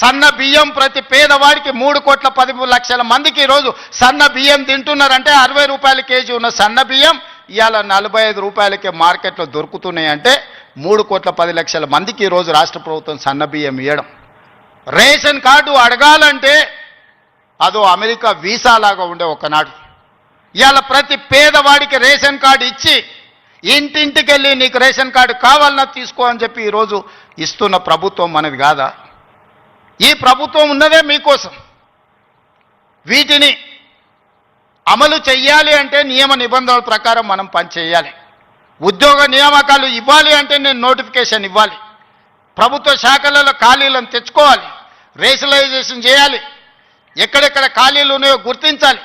సన్న బియ్యం ప్రతి పేదవాడికి మూడు కోట్ల పది లక్షల మందికి ఈరోజు సన్న బియ్యం తింటున్నారంటే అరవై రూపాయల కేజీ ఉన్న సన్న బియ్యం ఇవాళ నలభై ఐదు రూపాయలకే మార్కెట్లో దొరుకుతున్నాయి అంటే మూడు కోట్ల పది లక్షల మందికి ఈరోజు రాష్ట్ర ప్రభుత్వం సన్న బియ్యం ఇవ్వడం రేషన్ కార్డు అడగాలంటే అదో అమెరికా వీసా లాగా ఉండే ఒకనాడు. ఇవాళ ప్రతి పేదవాడికి రేషన్ కార్డు ఇచ్చి ఇంటింటికి వెళ్ళి నీకు రేషన్ కార్డు కావాలన్నా తీసుకో అని చెప్పి ఈరోజు ఇస్తున్న ప్రభుత్వం మనది కాదా? ఈ ప్రభుత్వం ఉన్నదే మీకోసం. వీటిని అమలు చెయ్యాలి అంటే నియమ నిబంధనల ప్రకారం మనం పని చేయాలి ఉద్యోగ నియామకాలు ఇవ్వాలి అంటే నేను నోటిఫికేషన్ ఇవ్వాలి. ప్రభుత్వ శాఖలలో ఖాళీలను తెచ్చుకోవాలి. రేషనలైజేషన్ చేయాలి. ఎక్కడెక్కడ ఖాళీలు ఉన్నాయో గుర్తించాలి.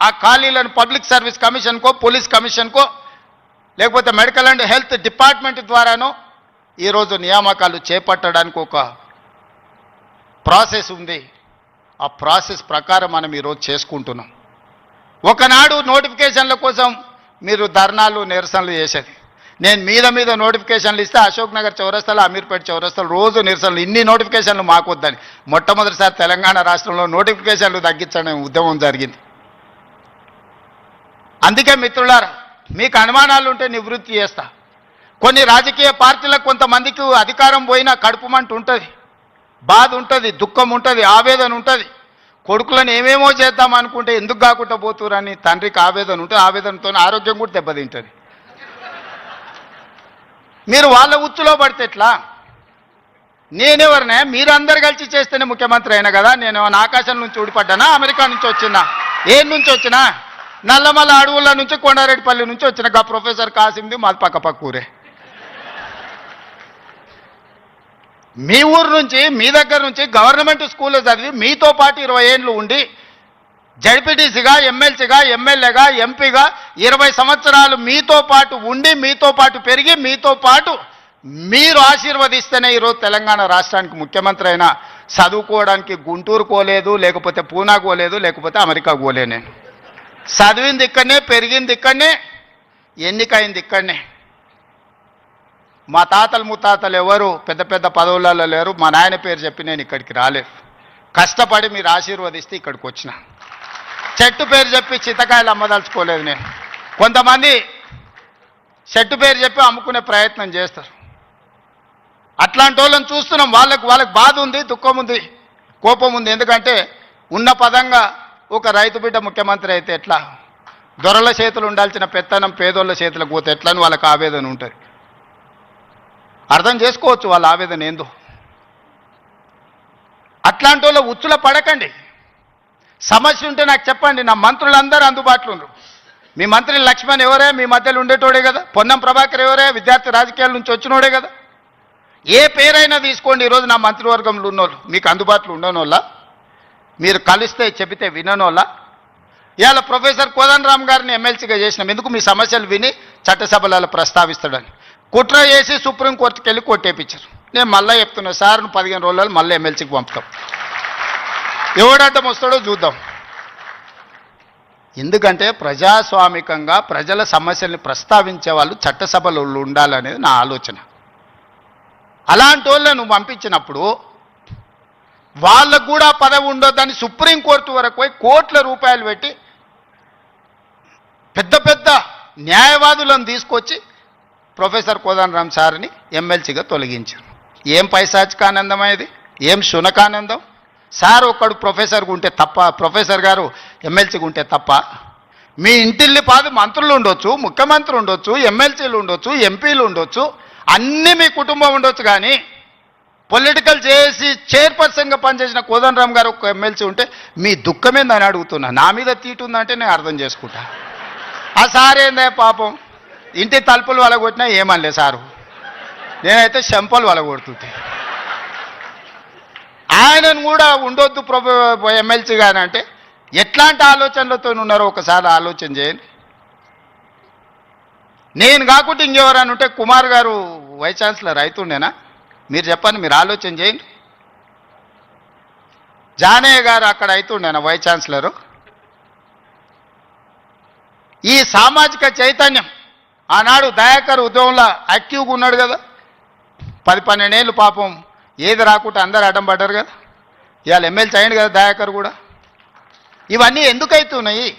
ఆ ఖాళీలను పబ్లిక్ సర్వీస్ కమిషన్కో పోలీస్ కమిషన్కో లేకపోతే మెడికల్ అండ్ హెల్త్ డిపార్ట్మెంట్ ద్వారానో ఈరోజు నియామకాలు చేపట్టడానికి ఒక ప్రాసెస్ ఉంది. ఆ ప్రాసెస్ ప్రకారం మనం ఈరోజు చేసుకుంటున్నాం. ఒకనాడు నోటిఫికేషన్ల కోసం మీరు ధర్నాలు నిరసనలు చేసేది. నేను మీద మీద నోటిఫికేషన్లు ఇస్తే అశోక్ నగర్ చౌరస్తాలు అమీర్పేట చౌరస్తాలు రోజు నిరసనలు ఇన్ని నోటిఫికేషన్లు మాకు వద్దని. మొట్టమొదటిసారి తెలంగాణ రాష్ట్రంలో నోటిఫికేషన్లు తగ్గించడం ఉద్యమం జరిగింది. అందుకే మిత్రులారా మీకు అనుమానాలు ఉంటే నివృత్తి చేస్తా. కొన్ని రాజకీయ పార్టీలకు కొంతమందికి అధికారం పోయినా కడుపుమంట ఉంటుంది. బాధ ఉంటుంది దుఃఖం ఉంటుంది ఆవేదన ఉంటుంది. కొడుకులను ఏమేమో చేద్దాం అనుకుంటే ఎందుకు కాకుండా పోతురని తండ్రికి ఆవేదన ఉంటే ఆవేదనతో ఆరోగ్యం కూడా దెబ్బతింటుంది. మీరు వాళ్ళ ఉచ్చులో పడితే ఎట్లా? నేనెవరినే? మీరందరు కలిసి చేస్తేనే ముఖ్యమంత్రి అయినా కదా? నేను ఆకాశం నుంచి ఊడిపడ్డానా? అమెరికా నుంచి వచ్చినా? ఏం నుంచి వచ్చినా? నల్లమల్ల అడవుల నుంచి కొండారెడ్డిపల్లి నుంచి వచ్చిన గా ప్రొఫెసర్ కాసింది మాది పక్క పక్క ఊరే మీ ఊరు నుంచి మీ దగ్గర నుంచి గవర్నమెంట్ స్కూల్లో చదివి మీతో పాటు ఇరవై ఏళ్ళు ఉండి జడ్పీటీసీగా ఎమ్మెల్సీగా ఎమ్మెల్యేగా ఎంపీగా ఇరవై సంవత్సరాలు మీతో పాటు ఉండి మీతో పాటు పెరిగి మీతో పాటు మీరు ఆశీర్వదిస్తేనే ఈరోజు తెలంగాణ రాష్ట్రానికి ముఖ్యమంత్రి అయినా చదువుకోవడానికి గుంటూరు కోలేదు లేకపోతే పూనా కోలేదు లేకపోతే అమెరికా కోలే నేను చదివింది ఇక్కడనే పెరిగింది ఇక్కడనే ఎన్నికైంది ఇక్కడనే. మా తాతలు ముత్తాతలు ఎవరు? పెద్ద పెద్ద పదవులలో లేరు. మా నాయన పేరు చెప్పి నేను ఇక్కడికి రాలేదు. కష్టపడి మీరు ఆశీర్వదిస్తే ఇక్కడికి వచ్చిన. చెట్టు పేరు చెప్పి చిత్తకాయలు అమ్మదలుచుకోలేదు నేను. కొంతమంది చెట్టు పేరు చెప్పి అమ్ముకునే ప్రయత్నం చేస్తారు. అట్లాంటి వాళ్ళని చూస్తున్నాం. వాళ్ళకు వాళ్ళకి బాధ ఉంది దుఃఖం ఉంది కోపం ఉంది. ఎందుకంటే ఉన్న పదంగా ఒక రైతు బిడ్డ ముఖ్యమంత్రి అయితే ఎట్లా? దొరల చేతులు ఉండాల్సిన పెత్తనం పేదోళ్ళ చేతులకు పోతే ఎట్లా అని వాళ్ళకి ఆవేదన ఉంటుంది? అర్థం చేసుకోవచ్చు వాళ్ళ ఆవేదన ఏందో. అట్లాంటి వాళ్ళ ఉచ్చుల పడకండి. సమస్య ఉంటే నాకు చెప్పండి నా మంత్రులందరూ అందుబాటులో ఉన్నారు మీ మంత్రి లక్ష్మణ్ ఎవరే మీ మధ్యలో ఉండేటోడే కదా? పొన్నం ప్రభాకర్ ఎవరే విద్యార్థి రాజకీయాల నుంచి వచ్చినోడే కదా? ఏ పేరైనా తీసుకోండి ఈరోజు నా మంత్రివర్గంలో ఉన్నోళ్ళు. మీకు అందుబాటులో ఉండనోళ్ళ? మీరు కలిస్తే చెబితే విననోళ్ళ? ఇవాళ ప్రొఫెసర్ కోదండరామ్ గారిని ఎమ్మెల్సీగా చేసినాం. ఎందుకు మీ సమస్యలు విని చట్టసభలలో ప్రస్తావిస్తాడని? కుట్ర చేసి సుప్రీంకోర్టుకి వెళ్ళి కొట్టేపించారు నేను మళ్ళీ చెప్తున్నా సార్ పదిహేను రోజులు మళ్ళీ ఎమ్మెల్సీకి పంపుతాం. ఎవడడ్డం వస్తాడో చూద్దాం. ఎందుకంటే ప్రజాస్వామికంగా ప్రజల సమస్యల్ని ప్రస్తావించే వాళ్ళు చట్టసభలో ఉండాలనేది నా ఆలోచన. అలాంటి వాళ్ళని నువ్వు పంపించినప్పుడు వాళ్ళకు కూడా పదవి ఉండొద్దని సుప్రీంకోర్టు వరకు పోయి కోట్ల రూపాయలు పెట్టి పెద్ద పెద్ద న్యాయవాదులను తీసుకొచ్చి ప్రొఫెసర్ కోదండరామ్ సార్ని ఎమ్మెల్సీగా తొలగించారు. ఏం పైశాచికానందం ఇది ఏం శునకానందం? సార్ ఒక్కడు ప్రొఫెసర్గా ఉంటే తప్ప ప్రొఫెసర్ గారు ఎమ్మెల్సీగా ఉంటే తప్ప మీ ఇంటిల్లి పాది మంత్రులు ఉండొచ్చు ముఖ్యమంత్రి ఉండొచ్చు ఎమ్మెల్సీలు ఉండొచ్చు ఎంపీలు ఉండొచ్చు అన్నీ మీ కుటుంబం ఉండొచ్చు కానీ పొలిటికల్ చేసి చైర్పర్సన్గా పనిచేసిన కోదండరామ్ గారు ఒక ఎమ్మెల్సీ ఉంటే మీ దుఃఖమేందని అడుగుతున్నా. నా మీద తీటు ఉందంటే నేను అర్థం చేసుకుంటా. ఆ సార్ ఏందే పాపం? ఇంటి తలుపులు వలగొట్టినా ఏమనలే సారు. నేనైతే చెంపలు వలగొడుతుంటే. ఆయనను కూడా ఉండొద్దు ప్రభు ఎమ్మెల్సీ గారు అంటే ఎట్లాంటి ఆలోచనలతో ఉన్నారో ఒకసారి ఆలోచన చేయండి. నేను కాకుండా ఇంకెవరని ఉంటే కుమార్ గారు వైస్ ఛాన్సలర్ అవుతుండేనా మీరు చెప్పండి మీరు ఆలోచన చేయండి. జానయ్య గారు అక్కడ అవుతుండేనా వైస్ ఛాన్సలరు? ఈ సామాజిక చైతన్యం ఆనాడు దయాకర్ ఉద్యమంలో యాక్టివ్గా ఉన్నాడు కదా. పది పన్నెండేళ్ళు పాపం ఏది రాకుండా అందరు అడ్డం పడ్డారు కదా. ఇవాళ ఎమ్మెల్సీ అయ్యింది కదా దయాకర్ కూడా. ఇవన్నీ ఎందుకు అవుతున్నాయి